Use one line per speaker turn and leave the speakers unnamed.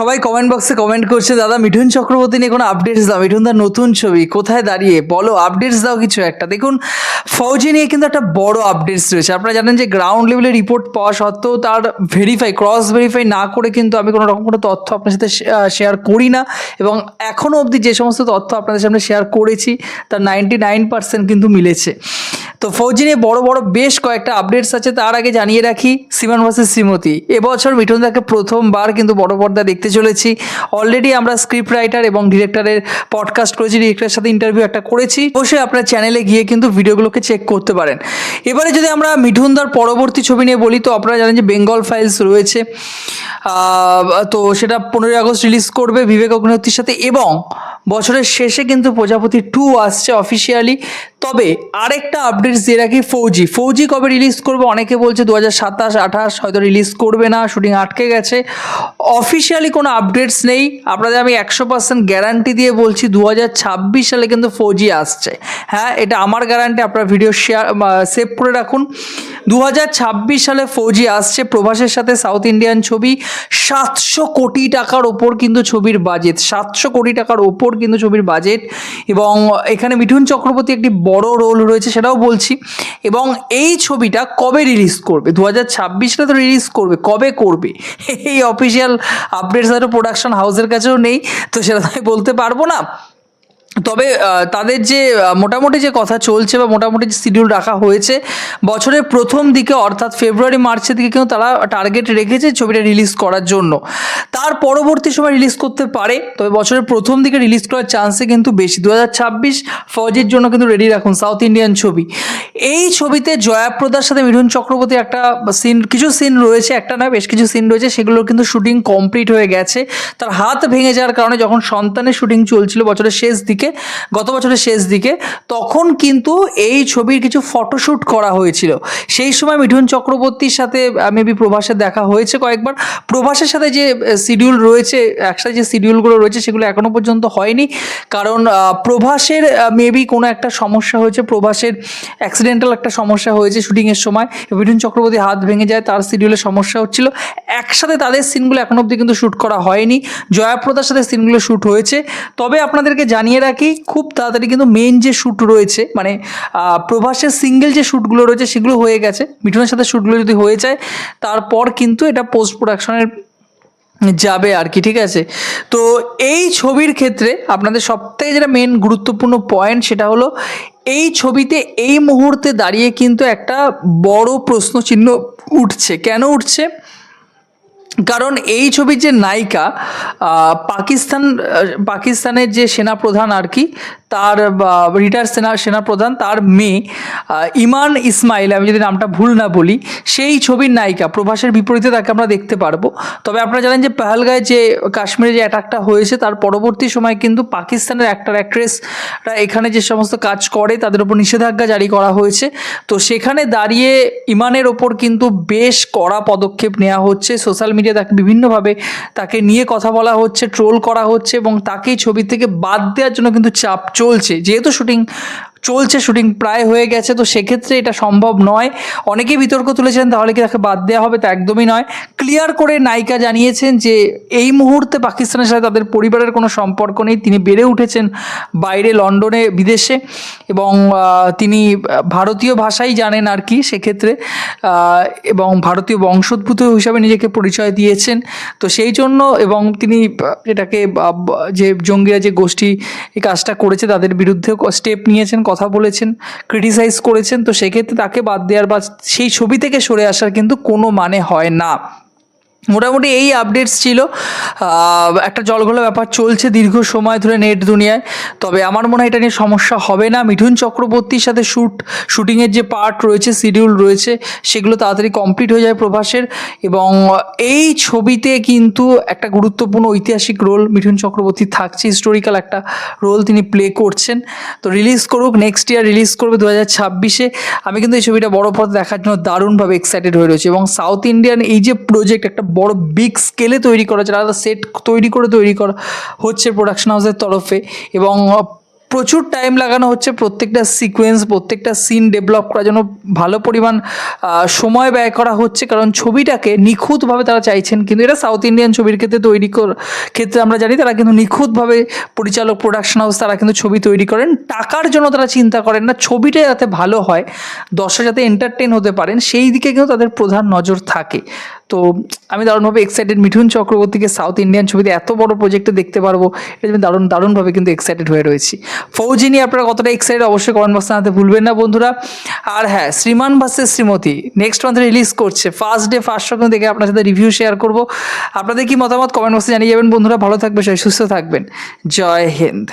সবাই কমেন্ট বক্সে কমেন্ট করছে, দাদা, মিঠুন চক্রবর্তী নিয়ে কোনো আপডেটস দাও? মিঠুন দার নতুন ছবি, কোথায় দাঁড়িয়ে? বলো আপডেটস দাও কিছু একটা। দেখুন ফৌজি নিয়ে কিন্তু একটা বড় আপডেটস রয়েছে। আপনারা জানেন যে গ্রাউন্ড লেভেলে রিপোর্ট পাওয়া সত্ত্বেও তার ভেরিফাই ক্রস ভেরিফাই না করে কিন্তু আমি কোনো রকম কোনো তথ্য আপনার সাথে শেয়ার করি না। এবং এখনও অবধি যে সমস্ত তথ্য আপনাদের সামনে শেয়ার করেছি, তার নাইনটি নাইন পার্সেন্ট কিন্তু মিলেছে। তো ফৌজি নিয়ে বড় বড় বেশ কয়েকটা আপডেটস আছে, তার আগে জানিয়ে রাখি সিমান ভার্সেস শ্রীমতী। এবছর মিঠুন দাকে প্রথমবার কিন্তু বড় পর্দা দেখতে চলেছি। অলরেডি আমরা স্ক্রিপ্ট রাইটার এবং ডিরেক্টরের পডকাস্ট করেছি ডিরেক্টরের সাথে ইন্টারভিউ একটা করেছি। অবশ্যই আপনার চ্যানেলে গিয়ে কিন্তু ভিডিওগুলোকে চেক করতে পারেন। এবারে যদি আমরা মিঠুন দার পরবর্তী ছবি নিয়ে বলি, তো আপনারা জানেন যে বেঙ্গল ফাইলস রয়েছে। তো সেটা পনেরোই আগস্ট রিলিজ করবে বিবেক অগ্নিহোত্রীর সাথে এবং বছরের শেষে কিন্তু প্রজাপতি টু আসছে অফিসিয়ালি তবে আরেকটা আপডেটস দিয়ে রাখি ফৌজি ফৌজি কবে রিলিজ করবে? অনেকে বলছে দু হাজার সাতাশ, আঠাশ হয়তো রিলিজ করবে না শুটিং আটকে গেছে। অফিসিয়ালি কোনো আপডেটস নেই। আপনাদের আমি একশো পার্সেন্ট গ্যারান্টি দিয়ে বলছি দু হাজার ছাব্বিশ সালে কিন্তু ফৌজি আসছে। হ্যাঁ এটা আমার গ্যারান্টি আপনার ভিডিও শেয়ার সেভ করে রাখুন। দু হাজার ছাব্বিশ সালে ফৌজি আসছে, প্রভাসের সাথে সাউথ ইন্ডিয়ান ছবি। সাতশো কোটি টাকার ওপর কিন্তু ছবির বাজেট সাতশো কোটি টাকার ওপর কিন্তু ছবির বাজেট এবং এখানে মিঠুন চক্রবর্তী একটি বড় রোল রয়েছে সেটাও বলছি। এবং এই ছবিটা কবে রিলিজ করবে? দু হাজার ছাব্বিশটা তো রিলিজ করবে। কবে করবে? এই অফিসিয়াল আপডেটস হয়তো প্রোডাকশন হাউসের কাছেও নেই, তো সেটা তো আমি বলতে পারব না। তবে তাদের যে মোটামুটি যে কথা চলছে বা মোটামুটি যে শিডিউল রাখা হয়েছে, বছরের প্রথম দিকে অর্থাৎ ফেব্রুয়ারি, মার্চের দিকে কিন্তু তারা টার্গেট রেখেছে ছবিটা রিলিজ করার জন্য। তার পরবর্তী সময় রিলিজ করতে পারে। তবে বছরের প্রথম দিকে রিলিজ করার চান্সে কিন্তু বেশি। দু হাজার ছাব্বিশ ফজের জন্য কিন্তু রেডি রাখুন সাউথ ইন্ডিয়ান ছবি। এই ছবিতে জয়াপ্রদার সাথে মিঠুন চক্রবর্তী একটা সিন কিছু সিন রয়েছে, একটা নয়, বেশ কিছু সিন রয়েছে, সেগুলোর কিন্তু শুটিং কমপ্লিট হয়ে গেছে। তার হাত ভেঙে যাওয়ার কারণে যখন সন্তানের শুটিং চলছিল বছরের শেষ দিকে, গত বছরের শেষ দিকে, তখন কিন্তু এই ছবির কিছু ফটোশ্যুট করা হয়েছিল। সেই সময় মিঠুন চক্রবর্তীর সাথে মেবি প্রভাসের দেখা হয়েছে কয়েকবার। প্রভাসের সাথে যে শিডিউল রয়েছে, একসাথে যে শিডিউলগুলো রয়েছে, সেগুলো এখনও পর্যন্ত হয়নি। কারণ প্রভাসের মেবি কোনো একটা সমস্যা হয়েছে, প্রভাসের অ্যাক্সিডেন্টাল একটা সমস্যা হয়েছে শুটিংয়ের সময়। মিঠুন চক্রবর্তী হাত ভেঙে যায়, তার শিডিউলে সমস্যা হচ্ছিল। একসাথে তাদের সিনগুলো এখন অবধি কিন্তু শ্যুট করা হয়নি। জয়াপ্রদার সাথে সিনগুলো শ্যুট হয়েছে। তবে আপনাদেরকে জানিয়ে রাখি, খুব তাড়াতাড়ি কিন্তু মেন যে শ্যুট রয়েছে মানে প্রভাসের সিঙ্গেল যে শ্যুটগুলো রয়েছে, সেগুলো হয়ে গেছে। মিঠুনের সাথে শ্যুটগুলো যদি হয়ে যায়, তারপর কিন্তু এটা পোস্ট প্রোডাকশনের যাবে আর কি, ঠিক আছে? তো এই ছবির ক্ষেত্রে আপনাদের সবথেকে যেটা মেন গুরুত্বপূর্ণ পয়েন্ট সেটা হলো, এই ছবিতে এই মুহূর্তে দাঁড়িয়ে কিন্তু একটা বড় প্রশ্ন চিহ্ন উঠছে। কেন উঠছে? কারণ এই ছবির যে নায়িকা পাকিস্তান পাকিস্তানের যে সেনাপ্রধান আর কি, তার রিটায়ার সেনা, সেনাপ্রধান তার মেয়ে ইমান ইসমাইল, আমি যদি নামটা ভুল না বলি, সেই ছবির নায়িকা, প্রভাসের বিপরীতে তাকে আমরা দেখতে পারব। তবে আপনারা জানেন যে পেহালগাঁয়ে যে কাশ্মীরে যে অ্যাটাকটা হয়েছে, তার পরবর্তী সময় কিন্তু পাকিস্তানের অ্যাক্টার অ্যাক্ট্রেসরা এখানে যে সমস্ত কাজ করে, তাদের উপর নিষেধাজ্ঞা জারি করা হয়েছে। তো সেখানে দাঁড়িয়ে ইমানের ওপর কিন্তু বেশ কড়া পদক্ষেপ নেওয়া হচ্ছে। সোশ্যাল মিডিয়া তাকে বিভিন্নভাবে তাকে নিয়ে কথা বলা হচ্ছে ট্রোল করা হচ্ছে এবং তাকেই ছবি থেকে বাদ দেওয়ার জন্য কিন্তু চাপ চলছে। যেহেতু শুটিং চলছে শুটিং প্রায় হয়ে গেছে, তো সেক্ষেত্রে এটা সম্ভব নয়। অনেকেই বিতর্ক তুলেছেন, তাহলে কি তাকে বাদ দেওয়া হবে? তা একদমই নয়। ক্লিয়ার করে নায়িকা জানিয়েছেন যে, এই মুহূর্তে পাকিস্তানের সাথে তাদের পরিবারের কোনো সম্পর্ক নেই। তিনি বেড়ে উঠেছেন বাইরে লন্ডনে, বিদেশে, এবং তিনি ভারতীয় ভাষাই জানেন আর কি সেক্ষেত্রে এবং ভারতীয় বংশোদ্ভূত হিসাবে নিজেকে পরিচয় দিয়েছেন। তো সেই জন্য, এবং তিনি এটাকে যে জঙ্গিরা যে গোষ্ঠী এই কাজটা করেছে, তাদের বিরুদ্ধেও স্টেপ নিয়েছেন। কথা বলেছেন ক্রিটিসাইজ করেছেন, তো সেক্ষেত্রে তাকে বাদ দেওয়ার বা সেই ছবি থেকে সরে আসার কিন্তু কোনো মানে হয় না। মোটামুটি এই আপডেটস ছিল। একটা জলঘোলা ব্যাপার চলছে দীর্ঘ সময় ধরে নেট দুনিয়ায়। তবে আমার মনে হয় এটা নিয়ে সমস্যা হবে না। মিঠুন চক্রবর্তীর সাথে শ্যুট শুটিংয়ের যে পার্ট রয়েছে শিডিউল রয়েছে, সেগুলো তাড়াতাড়ি কমপ্লিট হয়ে যায় প্রভাসের। এবং এই ছবিতে কিন্তু একটা গুরুত্বপূর্ণ ঐতিহাসিক রোল মিঠুন চক্রবর্তী থাকছে। হিস্টোরিক্যাল একটা রোল তিনি প্লে করছেন। তো রিলিজ করুক নেক্সট ইয়ার রিলিজ করবে দু হাজার ছাব্বিশে। আমি কিন্তু এই ছবিটা বড় পথ দেখার জন্য দারুণভাবে এক্সাইটেড হয়ে রয়েছে। এবং সাউথ ইন্ডিয়ান এই যে প্রজেক্ট একটা বড় বিগ স্কেলে তৈরি করা হচ্ছে, আলাদা সেট তৈরি করে তৈরি করা হচ্ছে প্রোডাকশন হাউসের তরফে এবং প্রচুর টাইম লাগানো হচ্ছে প্রত্যেকটা সিকোয়েন্স প্রত্যেকটা সিন ডেভেলপ করার জন্য ভালো পরিমাণ সময় ব্যয় করা হচ্ছে কারণ ছবিটাকে নিখুঁতভাবে তারা চাইছেন কিন্তু এটা সাউথ ইন্ডিয়ান ছবির ক্ষেত্রে তৈরি ক্ষেত্রে আমরা জানি তারা কিন্তু নিখুঁতভাবে পরিচালক প্রোডাকশন হাউস তারা কিন্তু ছবি তৈরি করেন। টাকার জন্য তারা চিন্তা করেন না, ছবিটা যাতে ভালো হয়, দর্শক যাতে এন্টারটেন হতে পারেন, সেই দিকে কিন্তু তাদের প্রধান নজর থাকে। তো আমি দারুণভাবে এক্সাইটেড মিঠুন চক্রবর্তীকে সাউথ ইন্ডিয়ান ছবিতে এত বড় প্রজেক্টে দেখতে পারব, এটা আমি দারুণ, দারুণভাবে কিন্তু এক্সাইটেড হয়ে রয়েছি। ফৌজি নিয়ে আপনারা কতটা এক্সাইটেড অবশ্যই কমেন্ট বক্সে জানাতে ভুলবেন না বন্ধুরা। আর হ্যাঁ শ্রীমান ভার্সেস শ্রীমতী নেক্সট মান্থে রিলিজ করছে। ফার্স্ট ডে ফার্স্ট শো দেখে আপনার সাথে রিভিউ শেয়ার করব। আপনাদের কি মতামত কমেন্ট বক্সে জানিয়ে যাবেন বন্ধুরা। ভালো থাকবে সুস্থ থাকবেন। জয় হিন্দ।